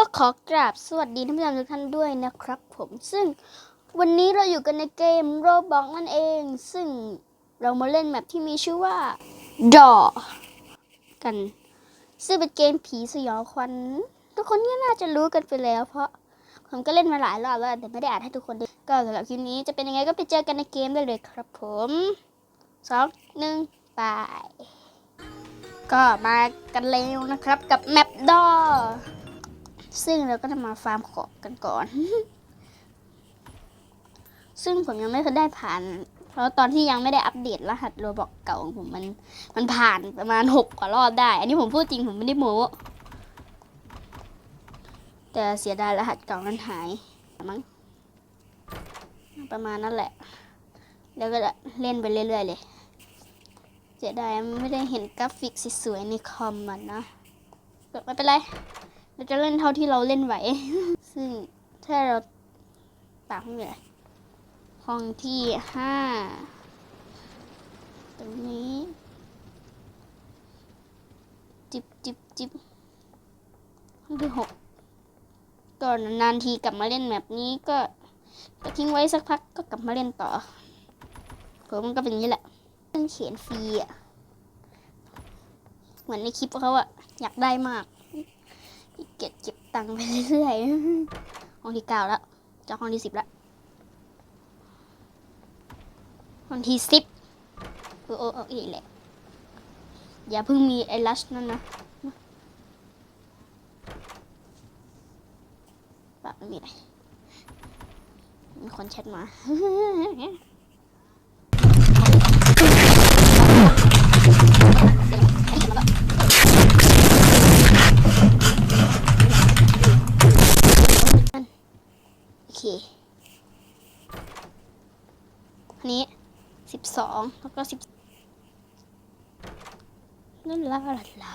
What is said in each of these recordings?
ก็ขอกราบสวัสดีท่านผู้ชมทุกท่านด้วยนะครับผมซึ่งวันนี้เราอยู่กันในเกมโรบอกนั่นเอง ซึ่งเรามาเล่นแมปที่มีชื่อว่าดอกัน ซึ่งเป็นเกมผีสยองขวัญทุกคนก็น่าจะรู้กันไปแล้ว เพราะผมก็เล่นมาหลายรอบแล้วแต่ไม่ได้อ่านให้ทุกคนดูก็สำหรับคลิปนี้จะเป็นยังไงก็ไปเจอกันในเกมได้เลยครับผมสองหนึ่งไปก็มากันเร็วนะครับกับแมปดอ ซึ่งเราก็จะมาฟาร์มของกันก่อน ซึ่งผมยังไม่เคยได้ผ่าน เพราะตอนที่ยังไม่ได้อัปเดตรหัสโรบอกเก่าของผมมัน มันผ่านประมาณหกกว่ารอบได้ อันนี้ผมพูดจริงผมไม่ได้โม้แต่เสียดายรหัสเก่านั้นหายมั้งประมาณนั้นแหละ แล้วก็จะเล่นไปเรื่อย ๆ เลยเสียดายไม่ได้เห็นกราฟิกสวยๆในคอมมันนะ ไม่เป็นไร เราจะเล่นเท่าที่เราเล่นไหว ซึ่งถ้าเราปากห้องเลยห้องที่ห้าตรงนี้ จิบจิบจิบห้องที่หกก่อนนานทีกลับมาเล่นแบบนี้ก็ก็ทิ้งไว้สักพักก็กลับมาเล่นต่อผมมันก็เป็นอย่างนี้แหละเรื่องเขียนฟรีอะ เหมือนในคลิปเขาอะอยากได้มาก เก็บเก็บตังค์ไปเรื่อยๆห้องที่เก้าแล้วจะห้องที่สิบแล้วห้องที่สิบเออเออเอออีกแหละ อย่าเพิ่งมีไอ้ลัชนั่นนะปะไม่มีอะไรมีคนแชทมา เคอันนี้สิบสองแล้วก็สิบนั่นละละละ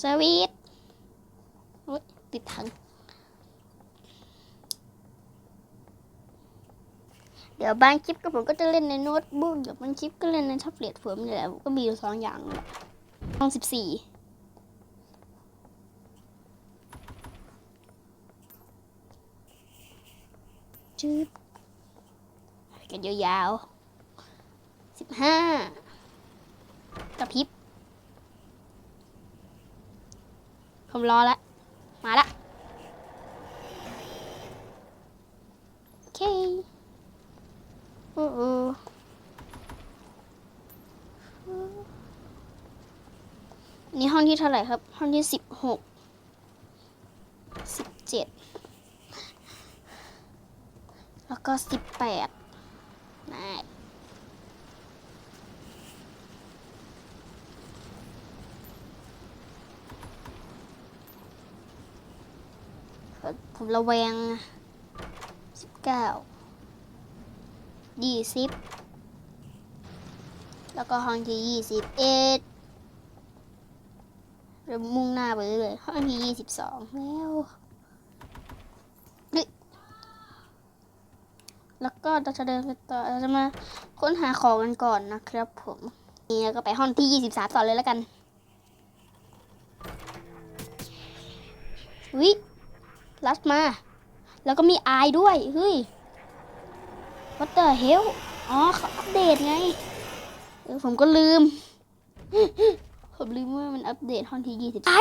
สวีทโอ๊ยติดถัง เดี๋ยวบางคลิปก็ผมก็จะเล่นในโน้ตบุ๊กเดี๋ยวบางคลิปก็เล่นในแท็บเล็ตผมนี่แหละก็มีอยู่สองอย่างแหละห้องสิบสี่ จืดไปกันยาวๆสิบห้ากระพริบ ผมรอละ มาละ โอเคโอ้โหอันนี้ห้องที่เท่าไหร่ครับ ห้องที่สิบหกสิบเจ็ด แล้วก็สิบแปดนะผมระแวงสิบเก้ายี่สิบแล้วก็ห้องที่ยี่สิบเอ็ดเรามุ่งหน้าไปเรื่อยๆห้องที่ยี่สิบสองแล้ว แล้วก็เราจะเดินไปต่อเราจะมาค้นหาของกันก่อนนะครับผมนี่แล้วก็ไปห้องที่23ต่อเลยแล้วกันวิลัดมา แล้วก็มีอายด้วยเฮ้ย what the hell อ๋อเขาอัปเดตไงเออผมก็ลืม ผมลืมว่ามันอัปเดตห้องที่20ไอ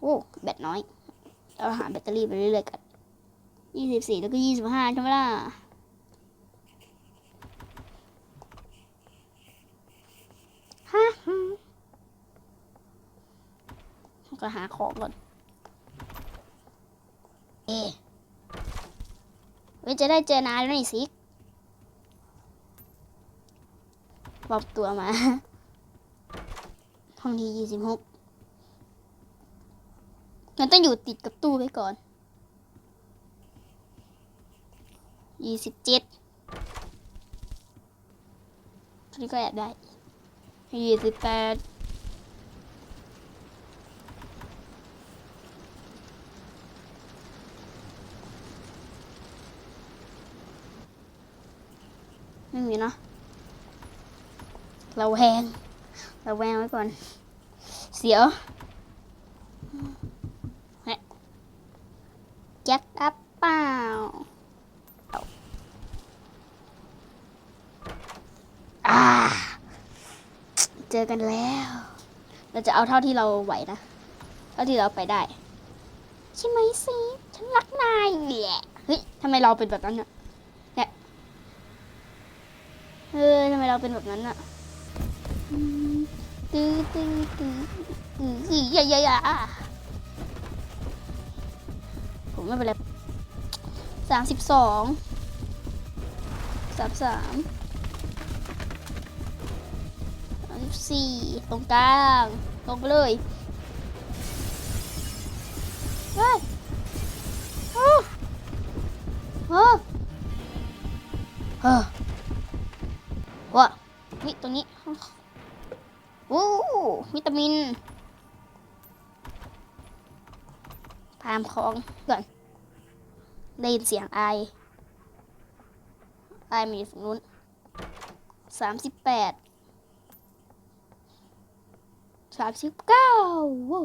โอ้แบตน้อย เราหาแบตเตอรี่ไปเรื่อยๆกัน ยี่สิบสี่แล้วก็ยี่สิบห้าใช่ไหมล่ะฮะก็หาของก่อน เอ้จะได้เจอนายแล้วนี่สิปลอมตัวมา ห้องที่ยี่สิบหกมันต้องอยู่ติดกับตู้ไว้ก่อน ยี่สิบเจ็ดอันนี้ก็แอบได้ยี่สิบแปดไม่มีเนาะเราแวงเราแวงไว้ก่อน เสียวเฮ้ยแจ็คอัพเปล่า เจอกันแล้ว เราจะเอาเท่าที่เราไหวนะ เท่าที่เราไปได้ ใช่ไหมสิฉันรักนายเนี่ยเฮ้ยทำไมเราเป็นแบบนั้นเนี่ยเนี่ยเฮ้ยทำไมเราเป็นแบบนั้นอะอืมตื้อตื้อตื้อตื้ออียะยะยะผมไม่เป็นไรสามสิบสองสามสาม สี่ตรงกลางลงไปเลยเฮ้ยโอ้โอ้เฮ้อว้านี่ตรงนี้โอ้วิตามินพามคองก่อนได้ยินเสียงไอไอมันอยู่ฝั่งนู้นสามสิบแปด สามสิบเก้าว้าว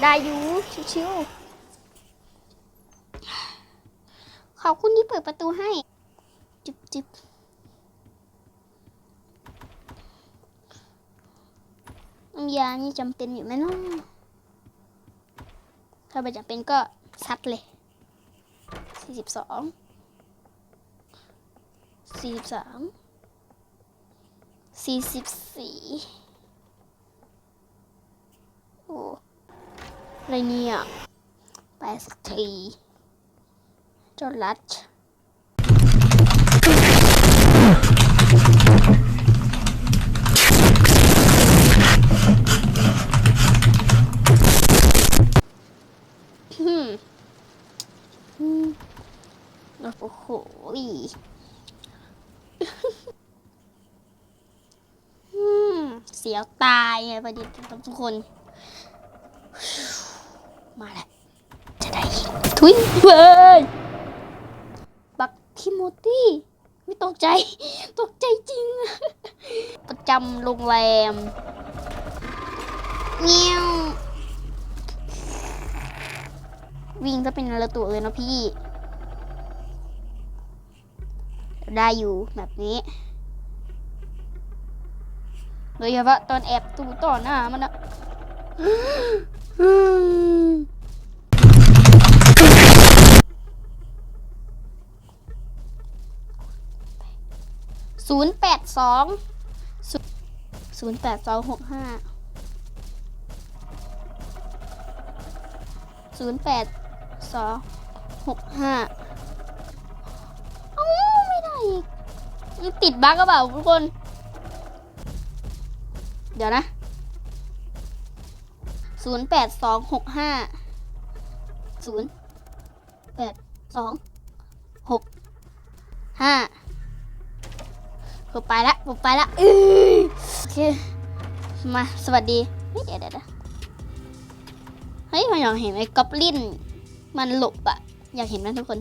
ได้อยู่ชิวๆขอบคุณที่เปิดประตูให้ จิบจิบน้ำยานี่จำเป็นอยู่ไหมเนาะถ้าไม่จำเป็นก็ซัดเลยสี่สิบสอง สี่สามสี่สิบสี่โอ้อะไรเนี่ยแปดสิบทีเจ้าลัด อืมอืมโอ้โหยอืม เสียวตายไงประเด็นครับทุกคน มาแล้วจะได้ยิงทุยเว้ยบักทิโมตี้ไม่ตกใจ ตกใจจริง ประจำโรงแรมเงี้ยววิ่งจะเป็นระตัวเลยนะพี่ ได้อยู่แบบนี้ โดยเฉพาะตอนแอบตูต่อหน้ามันอะศูนย์แปดสองศูนย์แปดสองหกห้าศูนย์แปดสองหกห้าอ้าไม่ได้อีก ติดบั๊กก็เปล่าทุกคน เดี๋ยวนะศูนย์แปดสองหกห้าศูนย์แปดสองหกห้าผมไปละผมไปละอื้อโอเค มา สวัสดีเฮ้ยเดี๋ยวเดี๋ยวเฮ้ยผมอยากเห็นไอ้กอบลิน มันหลบอะอยากเห็นนะทุกคน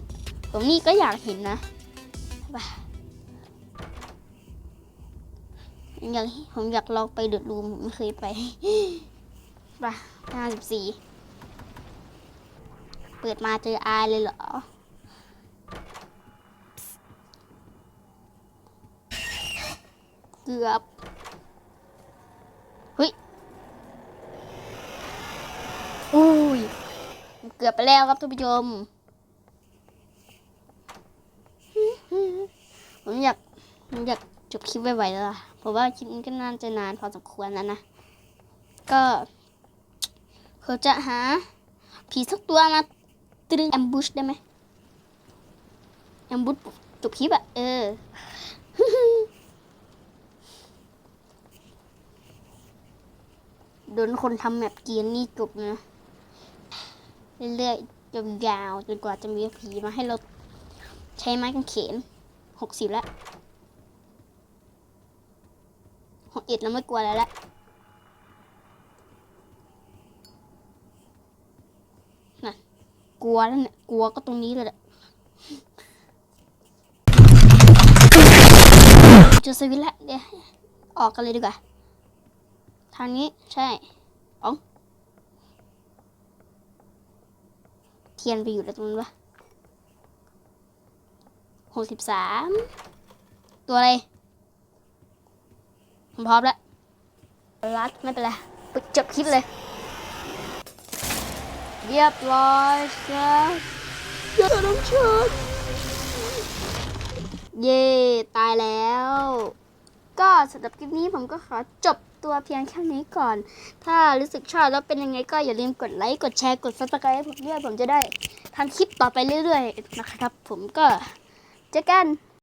ผมนี่ก็อยากเห็นนะไป ผมอยากผมอยากลองไปเดือดรูมผมไม่เคยไปไปห้าสิบสี่เปิดมาเจออายเลยเหรอเกือบเฮ้ยอุ้ย เกือบไปแล้วครับท่านผู้ชมอยากผมอยาก จบคลิปไวๆแล้วล่ะเพราะว่าคลิปนี้ก็น่าจะนานพอสมควรแล้วนะ ก็เขาจะหาผีสักตัวมาตรึงแอมบูชได้ไหมแอมบูชจบคลิปอะเออโดนคนทำแบบเกียนนี่จบนะเรื่อยๆจนยาวจนกว่าจะมีผีมาให้เราใช้ไม้กางเขนหกสิบแล้ว หกเอ็ดแล้วไม่กลัวแล้วแหละน่ะกลัวแล้วเนี่ยกลัวก็ตรงนี้เลยแหละจุดสวิตแล้วเดี๋ยวออกกันเลยดีกว่า ทางนี้ใช่อ๋องเทียนไปอยู่แล้วตรงนั้นวะหกสิบสามตัวอะไร ผมพร้อมแล้วรัดไม่เป็นไรไปจบคลิปเลย เรียบร้อยครับเดี๋ยวน้องชนเย่ตายแล้ว ก็สำหรับคลิปนี้ผมก็ขอจบตัวเพียงแค่นี้ก่อน ถ้ารู้สึกชอบแล้วเป็นยังไงก็อย่าลืมกดไลค์กดแชร์กด subscribe ให้ผมด้วยผมจะได้ทำคลิปต่อไปเรื่อยๆ นะครับ ผมก็เจอกัน